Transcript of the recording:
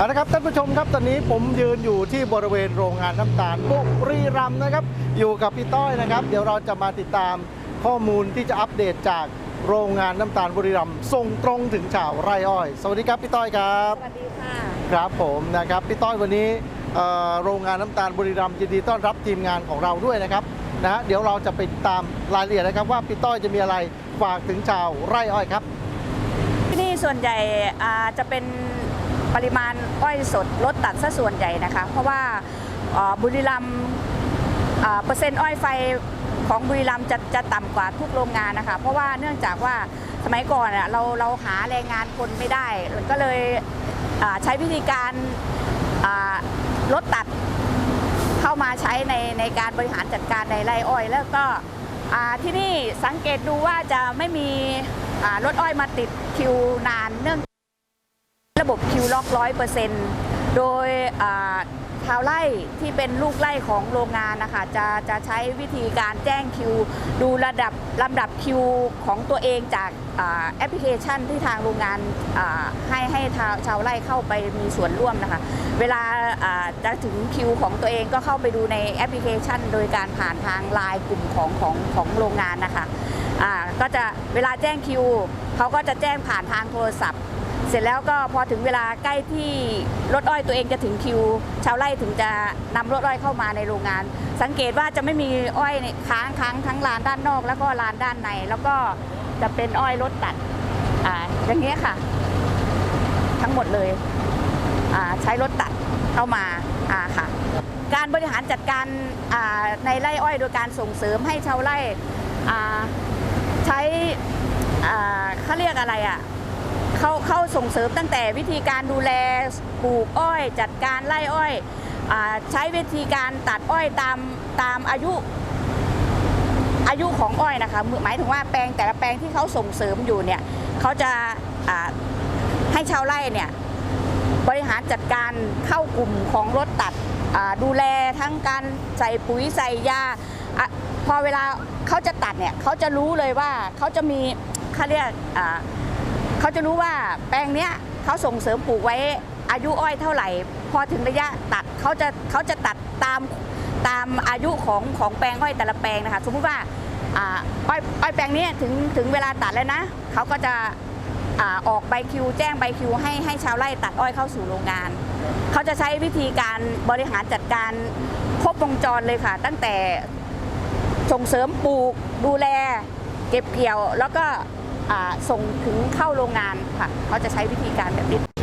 เอาละครับท่านผู้ชมครับตอนนี้ผมยืนอยู่ที่บริเวณโรงงานน้ำตาลบุรีรัมย์นะครับ อยู่กับพี่ต้อยนะครับ เดี๋ยวเราจะมาติดตามข้อมูลที่จะอัปเดตจากโรงงานน้ำตาลบุรีรัมย์ส่งตรงถึงชาวไร่อ้อย สวัสดีครับพี่ต้อยครับ สวัสดีค่ะ ครับผมนะครับพี่ต้อยวันนี้เอ่อโรงงานน้ำตาลบุรีรัมย์ยินดีต้อนรับทีมงานของเราด้วยนะครับนะฮะเดี๋ยวเราจะไปตามรายละเอียดนะครับว่าพี่ต้อยจะมีอะไรฝากถึงชาวไร่อ้อยครับ ที่นี่ส่วนใหญ่อ่าจะเป็น ปริมาณอ้อยสดลดตัดซะส่วนใหญ่นะคะ เพราะว่าบุรีรัมเปอร์เซ็นต์อ้อยไฟของบุรีรัมจะจะต่ำกว่าทุกโรงงานนะคะ เพราะว่าเนื่องจากว่าสมัยก่อนเราเราหาแรงงานคนไม่ได้ ก็เลยใช้วิธีการลดตัดเข้ามาใช้ในในการบริหารจัดการในไร่อ้อย แล้วก็ที่นี่สังเกตดูว่าจะไม่มีรถอ้อยมาติดคิวนานเนื่อง ระบบคิวล็อกร้อยเปอร์เซ็นต์โดยชาวไร่ที่เป็นลูกไร่ของโรงงานนะคะจะจะใช้วิธีการแจ้งคิว ดูระดับลำดับคิวของตัวเองจากแอปพลิเคชันที่ทางโรงงานให้ให้ชาวไร่เข้าไปมีส่วนร่วมนะคะ เวลาจะถึงคิวของตัวเองก็เข้าไปดูในแอปพลิเคชัน โดยการผ่านทางไลน์กลุ่มของของของโรงงานนะคะก็จะเวลาแจ้งคิวเขาก็จะแจ้งผ่านทางโทรศัพท์ เสร็จแล้วก็พอถึงเวลาใกล้ที่รถอ้อยตัวเองจะถึงคิว ชาวไร่ถึงจะนำรถอ้อยเข้ามาในโรงงาน สังเกตว่าจะไม่มีอ้อยเนี่ยค้างค้างทั้งลานด้านนอก แล้วก็ลานด้านใน แล้วก็จะเป็นอ้อยรถตัดอ่าอย่างเงี้ยค่ะ ทั้งหมดเลยอ่าใช้รถตัดเข้ามาอ่าค่ะ การบริหารจัดการอ่าในไร่อ้อยโดยการส่งเสริมให้ชาวไร่อ่าใช้อ่าเขาเรียกอะไรอะ เขาเขาส่งเสริมตั้งแต่วิธีการดูแลปลูกอ้อย จัดการไร่อ้อยอใช้วิธีการตัดอ้อยตามตามอายุอายุของอ้อยนะคะหมายถึงว่าแปลงแต่ละแปลงที่เขาส่งเสริมอยู่เนี่ยเขาจะให้ชาวไร่เนี่ยบริหารจัดการเข้ากลุ่มของรถตัดดูแลทั้งการใส่ปุ๋ยใส่ยาอพอเวลาเขาจะตัดเนี่ยเขาจะรู้เลยว่าเขาจะมีเขาเรียก เขาจะรู้ว่าแปลงเนี้ยเขาส่งเสริมปลูกไว้อายุอ้อยเท่าไหร่ พอถึงระยะตัดเขาจะเขาจะตัดตามตามอายุของของแปลงอ้อยแต่ละแปลงนะคะสมมติว่าอ่าอ้อยอ้อยแปลงนี้ถึงถึงเวลาตัดแล้วนะเขาก็จะอออกใบคิว แจ้งใบคิว ให้ให้ชาวไร่ตัดอ้อยเข้าสู่โรงงาน เขาจะใช้วิธีการบริหารจัดการครบวงจรเลยค่ะ ตั้งแต่ส่งเสริมปลูกดูแล เก็บเกี่ยวแล้วก็ ส่งถึงเข้าโรงงานค่ะเขาจะใช้วิธีการแบบนี้